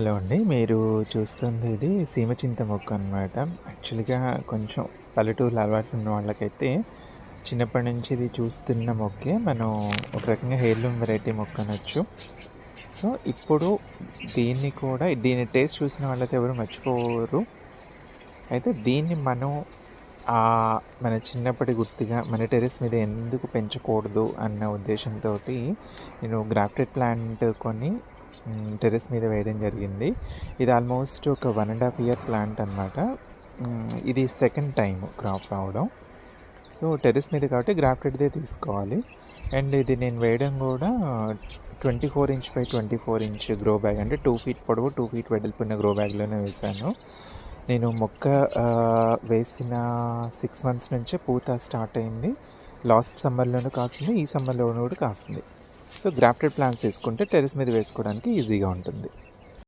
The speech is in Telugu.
హలో అండి. మీరు చూస్తుంది ఇది సీమచింత మొక్క అనమాట. యాక్చువల్‌గా కొంచెం పల్లెటూరులో అలవాటు ఉన్న వాళ్ళకైతే చిన్నప్పటి నుంచి ఇది చూస్తున్న మొక్కే. మనం ఒక రకంగా హెయిర్‌లూమ్ వెరైటీ మొక్క అనొచ్చు. సో, ఇప్పుడు దీన్ని కూడా దీని టేస్ట్ చూసిన వాళ్ళైతే ఎవరు మర్చిపోరు. అయితే దీన్ని మనం మన చిన్నప్పటి గుర్తుగా మన టెరెస్ మీద ఎందుకు పెంచకూడదు అన్న ఉద్దేశంతో నేను గ్రాఫ్టెడ్ ప్లాంట్ కొని టెరెస్ టెర్రస్ మీద వేయడం జరిగింది. ఇది ఆల్మోస్ట్ ఒక one and half year plant అనమాట. ఇది సెకండ్ టైం క్రాప్ రావడం. సో, టెర్రస్ మీద కాబట్టి గ్రాఫ్టెడ్‌దే తీసుకోవాలి. అండ్ ఇది నేను వేయడం కూడా twenty four inch by 24 inch grow bag అంటే టూ ఫీట్ పొడవు, టూ ఫీట్ వెడల్పున్న గ్రో బ్యాగ్‌లోనే వేశాను. నేను మొక్క వేసిన సిక్స్ మంత్స్ నుంచే పూత స్టార్ట్ అయింది. లాస్ట్ సమ్మర్‌లోనూ కాసింది. ఈ సమ్మర్‌లోనూ కూడా కాసింది. సో, గ్రాఫ్టెడ్ ప్లాన్స్ తీసుకుంటే టెర్రస్ మీద వేసుకోవడానికి ఈజీగా ఉంటుంది.